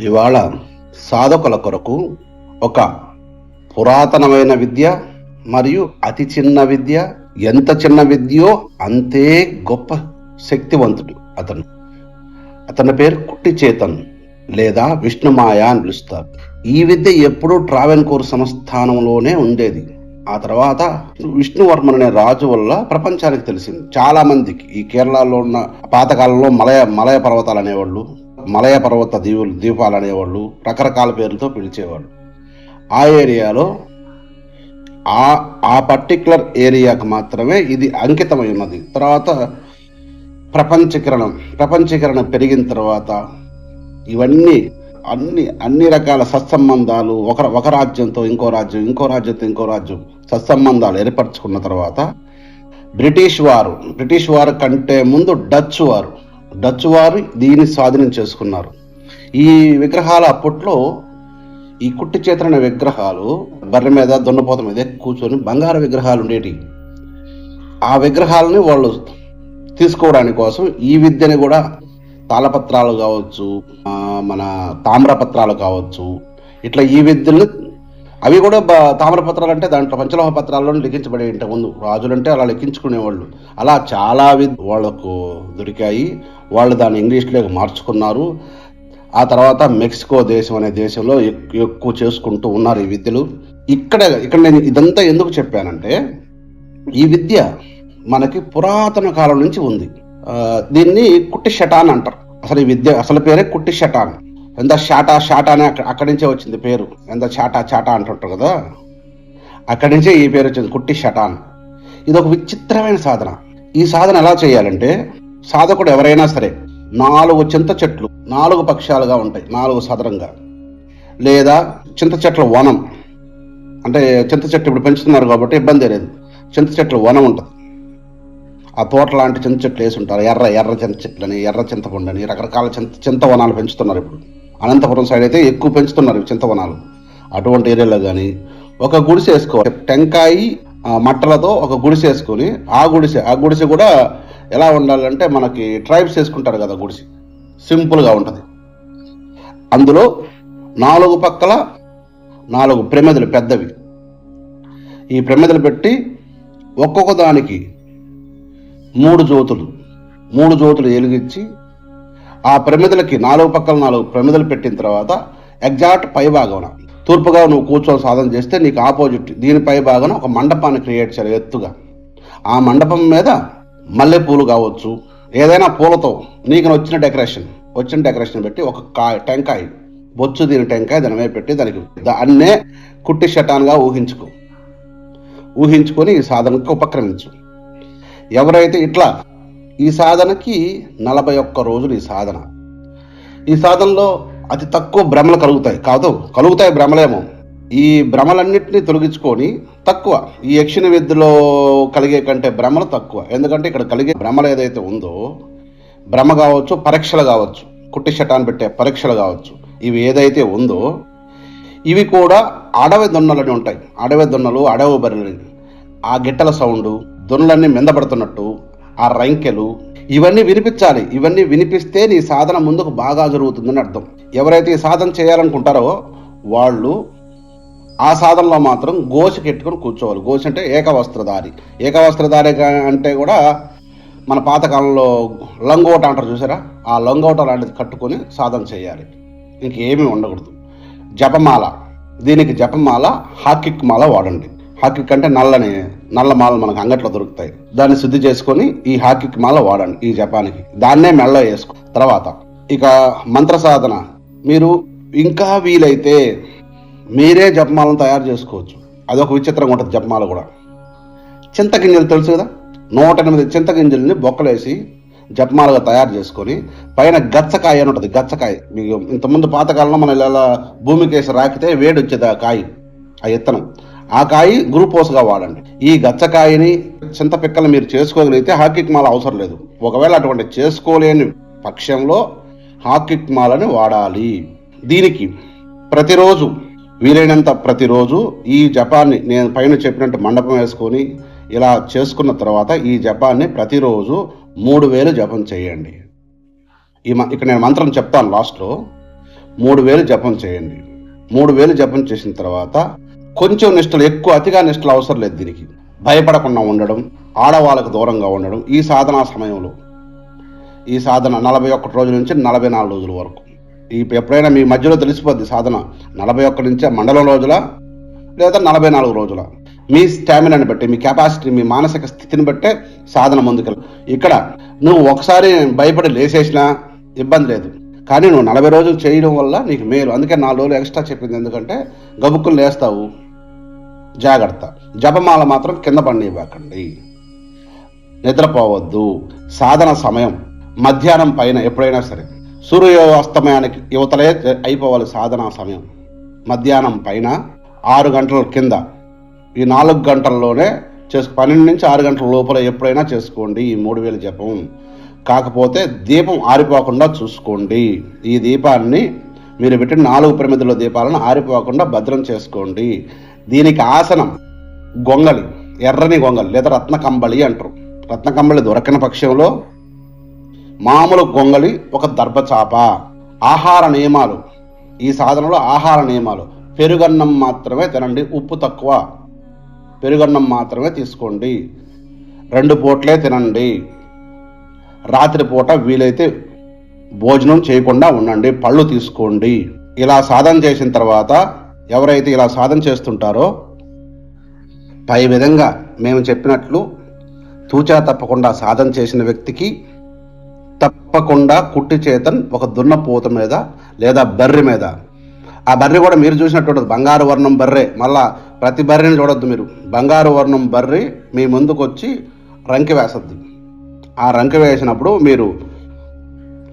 ఇవాళ సాధకుల కొరకు ఒక పురాతనమైన విద్య మరియు అతి చిన్న విద్య ఎంత చిన్న విద్యో అంతే గొప్ప శక్తివంతుడు అతను. అతని పేరు కుట్టి చేతన్ లేదా విష్ణుమాయ అని పిలుస్తారు. ఈ విద్య ఎప్పుడూ ట్రావెన్కోర్ సంస్థానంలోనే ఉండేది. ఆ తర్వాత విష్ణువర్మన్ అనే రాజు వల్ల ప్రపంచానికి తెలిసింది. చాలా మందికి ఈ కేరళలో ఉన్న పాతకాలంలో మలయ మలయ పర్వతాలు అనేవాళ్ళు మలయ పర్వత దీవులు ద్వీపాలు అనేవాళ్ళు రకరకాల పేర్లతో పిలిచేవాళ్ళు. ఆ ఏరియాలో ఆ ఆ పర్టికులర్ ఏరియాకు మాత్రమే ఇది అంకితమై ఉన్నది. తర్వాత ప్రపంచీకరణం ప్రపంచీకరణ పెరిగిన తర్వాత ఇవన్నీ అన్ని అన్ని రకాల సత్సంబంధాలు ఒక ఒక రాజ్యంతో ఇంకో రాజ్యం ఇంకో రాజ్యంతో ఇంకో రాజ్యం సత్సంబంధాలు ఏర్పరచుకున్న తర్వాత బ్రిటిష్ వారు బ్రిటిష్ వారు కంటే ముందు డచ్ వారు డచ్ వారు దీన్ని స్వాధీనం చేసుకున్నారు. ఈ విగ్రహాలు అప్పట్లో ఈ కుట్టి చేతన విగ్రహాలు బర్రె మీద దున్నపోత మీద కూర్చొని బంగారు విగ్రహాలు ఉండేటి. ఆ విగ్రహాలని వాళ్ళు తీసుకోవడానికి కోసం ఈ విద్యని కూడా తాళపత్రాలు కావచ్చు మన తామ్రపత్రాలు కావచ్చు ఇట్లా ఈ విద్యల్ని అవి కూడా తామర పత్రాలు అంటే దాంట్లో పంచలోహ పత్రాల్లో లిఖించబడే ఇంత ముందు. రాజులంటే అలా లెక్కించుకునేవాళ్ళు అలా చాలా వి వాళ్ళకు దొరికాయి. వాళ్ళు దాన్ని ఇంగ్లీష్లోకి మార్చుకున్నారు. ఆ తర్వాత మెక్సికో దేశం అనే దేశంలో ఎక్- ఎక్కువ చేసుకుంటూ ఉన్నారు ఈ విద్యలు. ఇక్కడ ఇక్కడ నేను ఇదంతా ఎందుకు చెప్పానంటే ఈ విద్య మనకి పురాతన కాలం నుంచి ఉంది. దీన్ని కుట్టి షటాన్ అంటారు. అసలు ఈ విద్య అసలు పేరే కుట్టి షటాన్ ఎంత షాటా షాటా అని అక్కడి నుంచే వచ్చింది పేరు. ఎంత చాటా చాటా అంటుంటారు కదా? అక్కడి నుంచే ఈ పేరు వచ్చింది కుట్టి షటాన్. ఇది ఒక విచిత్రమైన సాధన. ఈ సాధన ఎలా చేయాలంటే సాధకుడు ఎవరైనా సరే నాలుగు చింత చెట్లు నాలుగు పక్షాలుగా ఉంటాయి నాలుగు సదరంగా లేదా చింత చెట్ల వనం. అంటే చింత చెట్టు ఇప్పుడు పెంచుతున్నారు కాబట్టి ఇబ్బంది లేదు. చింత చెట్ల వనం ఉంటుంది. ఆ తోట లాంటి చింత చెట్లు వేసి ఉంటారు. ఎర్ర ఎర్ర చింత చెట్లని ఎర్ర చింతపండు అని రకరకాల చింత వనాలు పెంచుతున్నారు ఇప్పుడు. అనంతపురం సైడ్ అయితే ఎక్కువ పెంచుతున్నారు చింతవనాలు. అటువంటి ఏరియాలో కానీ ఒక గుడిసె వేసుకోవాలి. టెంకాయి మట్టలతో ఒక గుడిసె వేసుకొని ఆ గుడిసె ఆ గుడిసె కూడా ఎలా ఉండాలంటే మనకి ట్రైబ్స్ వేసుకుంటారు కదా గుడిసె. సింపుల్గా ఉంటుంది. అందులో నాలుగు పక్కల నాలుగు ప్రమిదలు పెద్దవి. ఈ ప్రమిదలు పెట్టి ఒక్కొక్క దానికి మూడు జ్యోతులు మూడు జ్యోతులు వెలిగించి ఆ ప్రమిదలకి నాలుగు పక్కల నాలుగు ప్రమిదలు పెట్టిన తర్వాత ఎగ్జాక్ట్ పై భాగం తూర్పుగా నువ్వు కూర్చొని సాధన చేస్తే నీకు ఆపోజిట్ దీని పై భాగం ఒక మండపాన్ని క్రియేట్ చేయాలి ఎత్తుగా. ఆ మండపం మీద మల్లెపూలు కావచ్చు ఏదైనా పూలతో నీకు వచ్చిన డెకరేషన్ వచ్చిన డెకరేషన్ పెట్టి ఒక కాయ టెంకాయ బొచ్చు దీని టెంకాయ దాని మీద పెట్టి దానికి దాన్నే కుట్టి శటాన్గా ఊహించుకో. ఊహించుకొని ఈ సాధనకు ఉపక్రమించు. ఎవరైతే ఇట్లా ఈ సాధనకి నలభై ఒక్క రోజులు ఈ సాధన. ఈ సాధనలో అతి తక్కువ భ్రమలు కలుగుతాయి. కాదు కలుగుతాయి భ్రమలేమో. ఈ భ్రమలన్నింటినీ తొలగించుకొని తక్కువ. ఈ యక్షిణ విద్యలో కలిగే కంటే భ్రమలు తక్కువ. ఎందుకంటే ఇక్కడ కలిగే భ్రమలు ఏదైతే ఉందో భ్రమ కావచ్చు పరీక్షలు కావచ్చు కుట్టి శటాన్ని పెట్టే పరీక్షలు కావచ్చు ఇవి ఏదైతే ఉందో ఇవి కూడా అడవి దొన్నలని ఉంటాయి. అడవి దొన్నలు అడవి బర్రెలు ఆ గిట్టల సౌండు దొన్నలన్నీ మెందపడుతున్నట్టు ఆ రంకెలు ఇవన్నీ వినిపించాలి ఇవన్నీ వినిపిస్తే నీ సాధన ముందుకు బాగా జరుగుతుందని అర్థం. ఎవరైతే ఈ సాధన చేయాలనుకుంటారో వాళ్ళు ఆ సాధనలో మాత్రం గోసి కెట్టుకుని కూర్చోవాలి. గోసి అంటే ఏకవస్త్రధారి. ఏకవస్త్రధారి అంటే కూడా మన పాతకాలంలో లంగోట అంటారు చూసారా? ఆ లంగోట లాంటిది కట్టుకొని సాధన చేయాలి. ఇంకేమీ ఉండకూడదు. జపమాల. దీనికి జపమాల హాకిక్ మాల వాడండి. హాకిక్ అంటే నల్లని నల్ల మాల మనకు అంగట్లో దొరుకుతాయి. దాన్ని శుద్ధి చేసుకొని ఈ హాకిక్ మాల వాడండి ఈ జపానికి. దాన్నే మెళ్ళ వేసుకో. తర్వాత ఇక మంత్ర సాధన. మీరు ఇంకా వీలైతే మీరే జపమాలను తయారు చేసుకోవచ్చు. అదొక విచిత్రంగా ఉంటుంది జపమాల కూడా. చింతగింజలు తెలుసు కదా? నూట ఎనిమిది చింతగింజల్ని బొక్కలేసి జపమాలగా తయారు చేసుకొని పైన గచ్చకాయ అని ఉంటుంది గచ్చకాయ. మీకు ఇంతకుముందు పాతకాలంలో మనం ఇలా భూమికి వేసి రాకితే వేడి వచ్చేది ఆ కాయ ఆ ఇత్తనం. ఆ కాయ గ్రూపోస్గా వాడండి. ఈ గచ్చకాయని చింతపిక్కలు మీరు చేసుకోగలిగితే హాకిక్ మాల అవసరం లేదు. ఒకవేళ అటువంటి చేసుకోలేని పక్షంలో హాకిక్ మాలని వాడాలి. దీనికి ప్రతిరోజు వీలైనంత ప్రతిరోజు ఈ జపాన్ని నేను పైన చెప్పినట్టు మండపం వేసుకొని ఇలా చేసుకున్న తర్వాత ఈ జపాన్ని ప్రతిరోజు మూడు వేలు జపం చేయండి. ఈ ఇక్కడ నేను మంత్రం చెప్తాను లాస్ట్లో. మూడు వేలు జపం చేయండి. మూడు వేలు జపం చేసిన తర్వాత కొంచెం నిష్టలు ఎక్కువ అతిగా నిష్టలు అవసరం లేదు దీనికి. భయపడకుండా ఉండడం ఆడవాళ్ళకు దూరంగా ఉండడం ఈ సాధనా సమయంలో. ఈ సాధన నలభై ఒక్కటి రోజుల నుంచి నలభై నాలుగు రోజుల వరకు. ఈ ఎప్పుడైనా మీ మధ్యలో తెలిసిపోద్ది సాధన నలభై ఒక్కటి నుంచి మండలం రోజుల లేదా నలభై నాలుగు రోజుల. మీ స్టామినాని బట్టి మీ కెపాసిటీ మీ మానసిక స్థితిని బట్టే సాధన ముందుకెళ్ళి. ఇక్కడ నువ్వు ఒకసారి భయపడి లేసేసినా ఇబ్బంది లేదు. కానీ నువ్వు నలభై రోజులు చేయడం వల్ల నీకు మేలు. అందుకే నాలుగు రోజులు ఎక్స్ట్రా చెప్పింది. ఎందుకంటే గబుక్కులు లేస్తావు. జాగ్రత్త. జపమాల మాత్రం కింద పండివ్వకండి. నిద్రపోవద్దు. సాధన సమయం. మధ్యాహ్నం పైన ఎప్పుడైనా సరే. సూర్యోస్తమయానికి యువతలే అయిపోవాలి సాధన సమయం. మధ్యాహ్నం పైన ఆరు గంటల కింద. ఈ నాలుగు గంటల్లోనే చేసు పన్నెండు నుంచి ఆరు గంటల లోపల ఎప్పుడైనా చేసుకోండి ఈ మూడు వేల జపం. కాకపోతే దీపం ఆరిపోకుండా చూసుకోండి. ఈ దీపాన్ని మీరు పెట్టిన నాలుగు పరిమితుల దీపాలను ఆరిపోకుండా భద్రం చేసుకోండి. దీనికి ఆసనం గొంగలి ఎర్రని గొంగలి లేదా రత్న కంబళి అంటారు. రత్న కంబళి దొరకని పక్షంలో మామూలు గొంగలి ఒక దర్భచాప. ఆహార నియమాలు. ఈ సాధనలో ఆహార నియమాలు. పెరుగన్నం మాత్రమే తినండి ఉప్పు తక్కువ. పెరుగన్నం మాత్రమే తీసుకోండి. రెండు పూట్లే తినండి. రాత్రిపూట వీలైతే భోజనం చేయకుండా ఉండండి పళ్ళు తీసుకోండి. ఇలా సాధన చేసిన తర్వాత ఎవరైతే ఇలా సాధన చేస్తుంటారో పై విధంగా మేము చెప్పినట్లు తూచా తప్పకుండా సాధన చేసిన వ్యక్తికి తప్పకుండా కుట్టి చేతన్ ఒక దున్నపోత మీద లేదా బర్రె మీద. ఆ బర్రె కూడా మీరు చూసినట్టు బంగారు వర్ణం బర్రె. మళ్ళా ప్రతి బర్రెని చూడొద్దు మీరు. బంగారు వర్ణం బర్రె మీ ముందుకు వచ్చి రంకి వేసద్ది. ఆ రంకి వేసినప్పుడు మీరు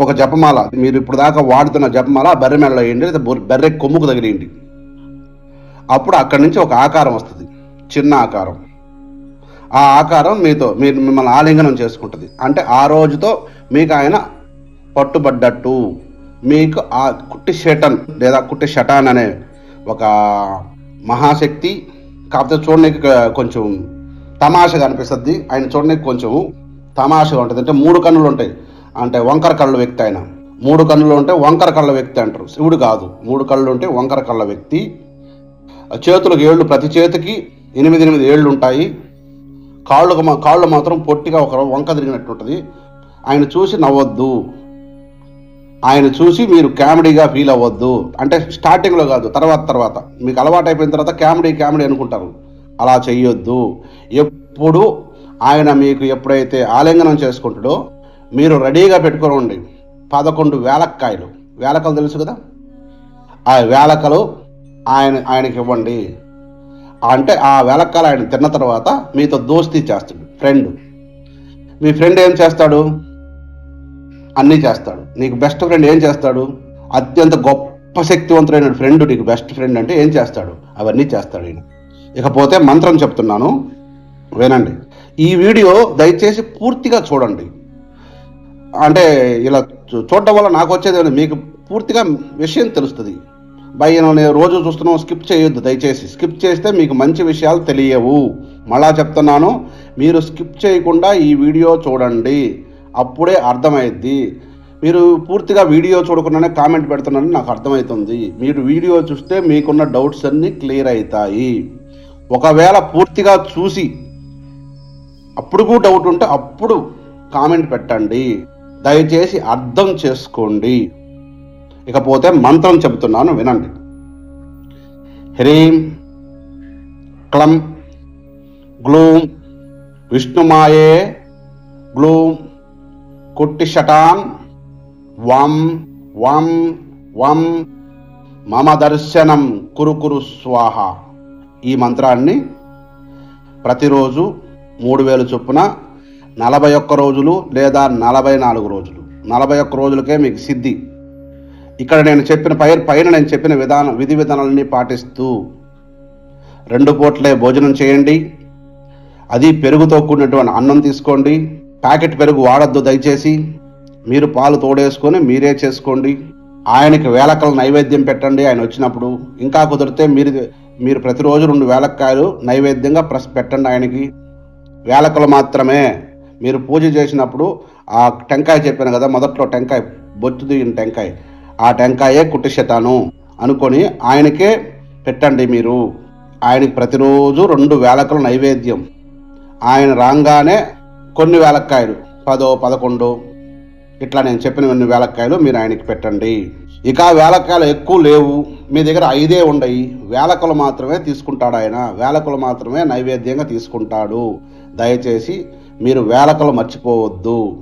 ఒక జపమాల మీరు ఇప్పుడు దాకా వాడుతున్న జపమాల బర్రె మెడలో వేయండి లేదా బర్రె కొమ్ముకు తగిలియండి. అప్పుడు అక్కడి నుంచి ఒక ఆకారం వస్తుంది. చిన్న ఆకారం. ఆ ఆకారం మీతో మీరు మిమ్మల్ని ఆలింగనం చేసుకుంటుంది. అంటే ఆ రోజుతో మీకు ఆయన పట్టుబడ్డట్టు. మీకు ఆ కుట్టి షటన్ లేదా కుట్టి షటాన్ అనే ఒక మహాశక్తి కాకపోతే చూడడానికి కొంచెం తమాషగా అనిపిస్తుంది ఆయన చూడడానికి కొంచెం తమాషగా ఉంటుంది. అంటే మూడు కన్నులు ఉంటాయి. అంటే వంకర కళ్ళ వ్యక్తి ఆయన. మూడు కన్నులు ఉంటే వంకర కళ్ళ వ్యక్తి అంటారు. శివుడు కాదు. మూడు కళ్ళు ఉంటే వంకర కళ్ళ వ్యక్తి. చేతులకు ఏళ్ళు ప్రతి చేతికి ఎనిమిది ఎనిమిది ఏళ్ళు ఉంటాయి. కాళ్ళకు మా కాళ్ళు మాత్రం పొట్టిగా ఒక వంక తిరిగినట్టు ఉంటుంది. ఆయన చూసి నవ్వద్దు. ఆయన చూసి మీరు కామెడీగా ఫీల్ అవ్వద్దు. అంటే స్టార్టింగ్లో కాదు తర్వాత తర్వాత. మీకు అలవాటు అయిపోయిన తర్వాత కామెడీ కామెడీ అనుకుంటారు. అలా చెయ్యొద్దు. ఎప్పుడు ఆయన మీకు ఎప్పుడైతే ఆలింగనం చేసుకుంటాడో మీరు రెడీగా పెట్టుకోండి పదకొండు వేలక్కాయలు. వేలకలు తెలుసు కదా? ఆ వేలకలు ఆయన ఆయనకి ఇవ్వండి. అంటే ఆ వేలక్కాయలు ఆయన తిన్న తర్వాత మీతో దోస్తీ చేస్తాడు ఫ్రెండ్ మీ ఫ్రెండ్ ఏం చేస్తాడు? అన్నీ చేస్తాడు. నీకు బెస్ట్ ఫ్రెండ్ ఏం చేస్తాడు? అత్యంత గొప్ప శక్తివంతుడైన ఫ్రెండ్ నీకు బెస్ట్ ఫ్రెండ్ అంటే ఏం చేస్తాడు? అవన్నీ చేస్తాడు ఈయన. ఇకపోతే మంత్రం చెప్తున్నాను వినండి. ఈ వీడియో దయచేసి పూర్తిగా చూడండి. అంటే ఇలా చూ- చూడడం వల్ల నాకు వచ్చేది మీకు పూర్తిగా విషయం తెలుస్తుంది. భయ నేను రోజు చూస్తున్నాం స్కిప్ చేయొద్దు దయచేసి. స్కిప్ చేస్తే మీకు మంచి విషయాలు తెలియవు. మళ్ళా చెప్తున్నాను మీరు స్కిప్ చేయకుండా ఈ వీడియో చూడండి. అప్పుడే అర్థమైద్ది. మీరు పూర్తిగా వీడియో చూడకుండానే కామెంట్ పెడుతున్నారని నాకు అర్థమవుతుంది మీరు వీడియో చూస్తే మీకున్న డౌట్స్ అన్నీ క్లియర్ అవుతాయి ఒకవేళ పూర్తిగా చూసి అప్పుడు కూడా డౌట్ ఉంటే అప్పుడు కామెంట్ పెట్టండి. దయచేసి అర్థం చేసుకోండి. ఇకపోతే మంత్రం చెబుతున్నాను వినండి. హ్రీం క్లం గ్లూం విష్ణుమాయే గ్లూం కుట్టిషటాన్ వం వం వం మమ దర్శనం కురు కురు స్వాహ ఈ మంత్రాన్ని ప్రతిరోజు మూడు వేలు చొప్పున నలభై ఒక్క రోజులు లేదా నలభై నాలుగు రోజులు. నలభై ఒక్క రోజులకే మీకు సిద్ధి. ఇక్కడ నేను చెప్పిన పై పైన నేను చెప్పిన విధానం విధి విధానాలన్నీ పాటిస్తూ రెండు పూట్లే భోజనం చేయండి. అది పెరుగుతో కూడినటువంటి అన్నం తీసుకోండి. ప్యాకెట్ పెరుగు వాడద్దు దయచేసి. మీరు పాలు తోడేసుకొని మీరే చేసుకోండి. ఆయనకి వేలకల నైవేద్యం పెట్టండి. ఆయన వచ్చినప్పుడు ఇంకా కుదిరితే మీరు మీరు ప్రతిరోజు రెండు వేలక్కాయలు నైవేద్యంగా ప్రెస్ పెట్టండి ఆయనకి. వేలకలు మాత్రమే. మీరు పూజ చేసినప్పుడు ఆ టెంకాయ చెప్పాను కదా మొదట్లో టెంకాయ బొత్తు దిగిన టెంకాయ. ఆ టెంకాయే కుట్టిశతాను అనుకొని ఆయనకే పెట్టండి మీరు. ఆయనకి ప్రతిరోజు రెండు వేలకల నైవేద్యం. ఆయన రాగానే కొన్ని వేలక్కాయలు పదో పదకొండు ఇట్లా నేను చెప్పిన కొన్ని వేలక్కాయలు మీరు ఆయనకి పెట్టండి. ఇక వేలక్కాయలు ఎక్కువ లేవు. మీ దగ్గర ఐదే ఉండయి. వేలకలు మాత్రమే తీసుకుంటాడు ఆయన. వేలకలు మాత్రమే నైవేద్యంగా తీసుకుంటాడు. దయచేసి మీరు వేలకలు మర్చిపోవద్దు.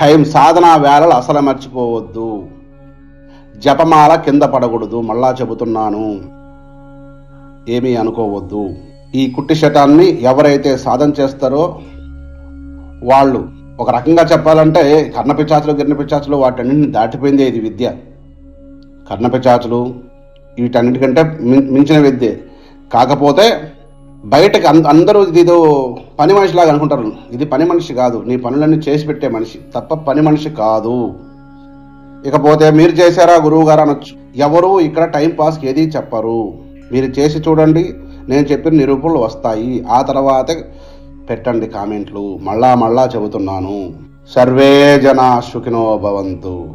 టైం సాధన వేళలు అసలు మర్చిపోవద్దు. జపమాల కింద పడకూడదు మళ్ళా చెబుతున్నాను. ఏమీ అనుకోవద్దు. ఈ కుట్టి శటాన్ని ఎవరైతే సాధన చేస్తారో వాళ్ళు ఒక రకంగా చెప్పాలంటే కర్ణపిచాచులు గిర్ణపిచాచులు వాటన్నింటిని దాటిపోయిందే ఇది విద్య. కర్ణపిచాచులు వీటన్నిటికంటే మించిన విద్య. కాకపోతే బయటకు అంద అందరూ ఇది ఏదో పని మనిషిలాగా అనుకుంటారు. ఇది పని మనిషి కాదు. నీ పనులన్నీ చేసి పెట్టే మనిషి. తప్ప పని మనిషి కాదు. ఇకపోతే మీరు చేశారా గురువు గారు అనొచ్చు. ఎవరు ఇక్కడ టైం ఏది చెప్పరు. మీరు చేసి చూడండి నేను చెప్పిన నిరూపణలు వస్తాయి. ఆ తర్వాతే పెట్టండి కామెంట్లు. మళ్ళా మళ్ళా చెబుతున్నాను. సర్వే జనా సుఖినో భవంతు.